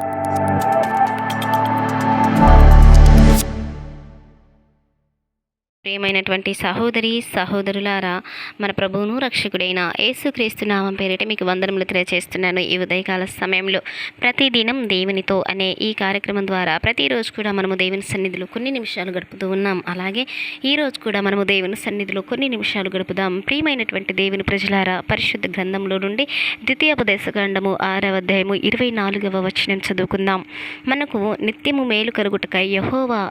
Thank you. ప్రియమైనటువంటి సహోదరి సహోదరులారా మన ప్రభువును రక్షకుడైన యేసుక్రీస్తు నామం పేరిట మీకు వందనములు తెలియజేస్తున్నాను ఈ ఉదయకాల సమయంలో ప్రతిదినం దేవునితో అనే ఈ కార్యక్రమం ద్వారా ప్రతిరోజు కూడా మనము దేవుని సన్నిధిలో కొన్ని నిమిషాలు గడుపుతూ ఉన్నాం. అలాగే ఈరోజు కూడా మనము దేవుని సన్నిధిలో కొన్ని నిమిషాలు గడుపుదాం. ప్రియమైనటువంటి దేవుని ప్రజలారా పరిశుద్ధ గ్రంథంలో నుండి ద్వితీయోపదేశకాండము ఆరవ అధ్యాయము ఇరవై నాలుగవ వచనం చదువుకుందాం. మనకు నిత్యము మేలు కలుగుటకై యహోవా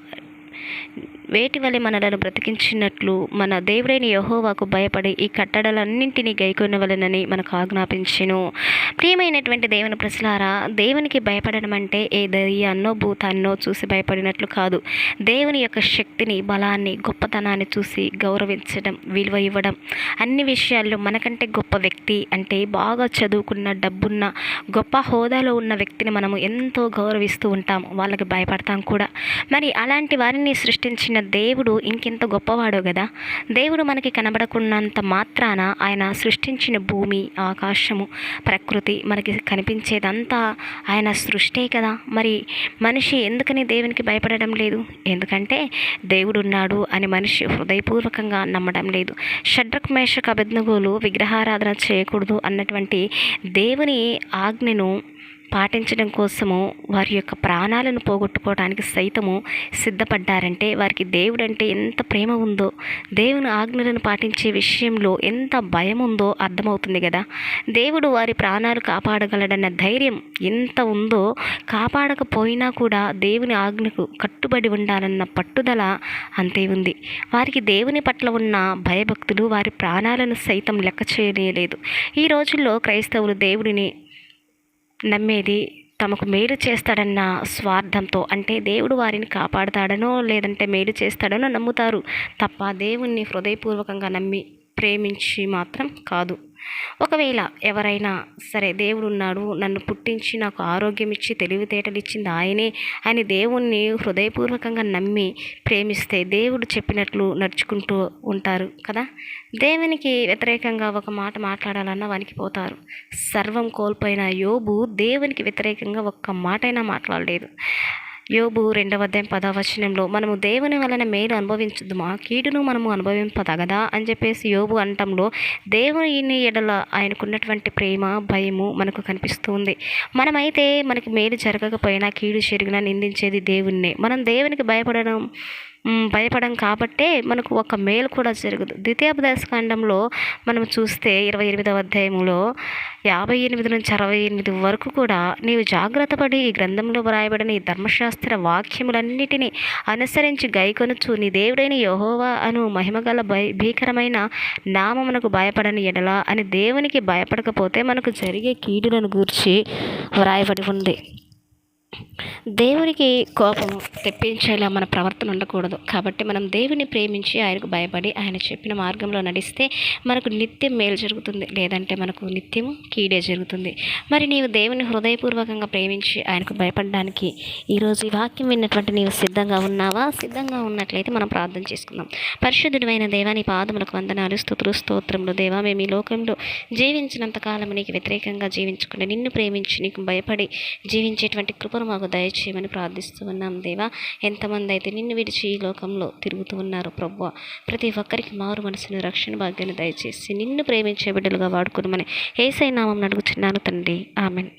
వేటి వలె మనలను బ్రతికించినట్లు మన దేవుడైన యహోవాకు భయపడి ఈ కట్టడలన్నింటినీ గైకొనవలనని మనకు ఆజ్ఞాపించెను. ప్రియమైనటువంటి దేవుని ప్రశ్నారా దేవునికి భయపడడం అంటే ఏ దయ్యాన్నో భూతాన్నో చూసి భయపడినట్లు కాదు. దేవుని యొక్క శక్తిని బలాన్ని గొప్పతనాన్ని చూసి గౌరవించడం విలువ ఇవ్వడం అన్ని విషయాల్లో మనకంటే గొప్ప వ్యక్తి అంటే బాగా చదువుకున్న డబ్బున్న గొప్ప హోదాలో ఉన్న వ్యక్తిని మనము ఎంతో గౌరవిస్తూ ఉంటాం వాళ్ళకి భయపడతాం కూడా. మరి అలాంటి వారిని సృష్టించిన దేవుడు ఇంకెంత గొప్పవాడో కదా దేవుడు మనకి కనబడకున్నంత మాత్రాన ఆయన సృష్టించిన భూమి ఆకాశము ప్రకృతి మనకి కనిపించేదంతా ఆయన సృష్టే కదా? మరి మనిషి ఎందుకని దేవునికి భయపడడం లేదు? ఎందుకంటే దేవుడు ఉన్నాడు అని మనిషి హృదయపూర్వకంగా నమ్మడం లేదు. షడ్రక్ మేషక్ అభిజ్ఞగోలు విగ్రహారాధన చేయకూడదు అన్నటువంటి దేవుని ఆజ్ఞను పాటించడం కోసము వారి యొక్క ప్రాణాలను పోగొట్టుకోవడానికి సైతము సిద్ధపడ్డారంటే వారికి దేవుడు అంటే ఎంత ప్రేమ ఉందో దేవుని ఆజ్ఞలను పాటించే విషయంలో ఎంత భయం ఉందో అర్థమవుతుంది కదా దేవుడు వారి ప్రాణాలు కాపాడగలడన్న ధైర్యం ఎంత ఉందో కాపాడకపోయినా కూడా దేవుని ఆజ్ఞకు కట్టుబడి ఉండాలన్న పట్టుదల అంతే ఉంది. వారికి దేవుని పట్ల ఉన్న భయభక్తులు వారి ప్రాణాలను సైతం లెక్క చేయలేదు ఈ రోజుల్లో క్రైస్తవులు దేవుడిని నమ్మేది తమకు మేలు చేస్తాడన్న స్వార్థంతో అంటే దేవుడు వారిని కాపాడుతాడనో లేదంటే మేలు చేస్తాడనో నమ్ముతారు తప్ప దేవుణ్ణి హృదయపూర్వకంగా నమ్మి ప్రేమించి మాత్రం కాదు. ఒకవేళ ఎవరైనా సరే దేవుడు ఉన్నాడు నన్ను పుట్టించి నాకు ఆరోగ్యం ఇచ్చి తెలివితేటలు ఇచ్చింది ఆయనే అని దేవుణ్ణి హృదయపూర్వకంగా నమ్మి ప్రేమిస్తే దేవుడు చెప్పినట్లు నడుచుకుంటూ ఉంటారు కదా? దేవునికి వ్యతిరేకంగా ఒక మాట మాట్లాడాలన్నా వణికిపోతారు సర్వం కోల్పోయిన యోబు దేవునికి వ్యతిరేకంగా ఒక్క మాటైనా మాట్లాడలేదు. యోబు రెండవ అధ్యాయం పదవచనంలో మనము దేవుని వలన మేలు అనుభవించుదుమా? కీడును మనము అనుభవింపదగదా? అని చెప్పేసి యోబు అంటంలో దేవుని ఎడల ఆయనకున్నటువంటి ప్రేమ భయము మనకు కనిపిస్తుంది. మనమైతే మనకి మేలు జరగకపోయినా కీడు జరిగినా నిందించేది దేవుణ్ణే. మనం దేవునికి భయపడడం భయపడం కాబట్టే మనకు ఒక మేలు కూడా జరగదు. ద్వితీయోపదేశకాండంలో మనం చూస్తే ఇరవై ఎనిమిదవ అధ్యాయంలో యాభై ఎనిమిది నుంచి అరవై ఎనిమిది వరకు కూడా నీవు జాగ్రత్త పడి ఈ గ్రంథంలో వ్రాయబడిన ఈ ధర్మశాస్త్ర వాక్యములన్నిటినీ అనుసరించి గైకొనుచు. నీ దేవుడైన యహోవా అను మహిమగల భయ భీకరమైన నామమునకు భయపడని ఎడల అని దేవునికి భయపడకపోతే మనకు జరిగే కీడులను గూర్చి వ్రాయబడి ఉంది. దేవునికి కోపం తెప్పించేలా మన ప్రవర్తన ఉండకూడదు. కాబట్టి మనం దేవుని ప్రేమించి ఆయనకు భయపడి ఆయన చెప్పిన మార్గంలో నడిస్తే మనకు నిత్యం మేలు జరుగుతుంది. లేదంటే మనకు నిత్యం కీడే జరుగుతుంది. మరి నీవు దేవుని హృదయపూర్వకంగా ప్రేమించి ఆయనకు భయపడడానికి ఈరోజు ఈ వాక్యం విన్నటువంటి నీవు సిద్ధంగా ఉన్నావా? సిద్ధంగా ఉన్నట్లయితే మనం ప్రార్థన చేసుకుందాం. పరిశుద్ధుడైన దేవా నీ పాదములకు వందనాలు స్తుతులు స్తోత్రములు దేవా మేము ఈ లోకంలో జీవించినంత కాలం నీకు వ్యతిరేకంగా జీవించకుండా నిన్ను ప్రేమించి నీకు భయపడి జీవించేటువంటి కృపను మాకు దయచేయమని ప్రార్థిస్తూ ఉన్నాం దేవా. ఎంతమంది అయితే నిన్ను విడిచి ఈ లోకంలో తిరుగుతూ ఉన్నారు ప్రభు ప్రతి ఒక్కరికి మారు మనసును రక్షణ భాగ్యాన్ని దయచేసి నిన్ను ప్రేమించే బిడ్డలుగా వాడుకునమని ఏసై నామం అడుగుచున్నాను తండ్రి. ఆమెన్.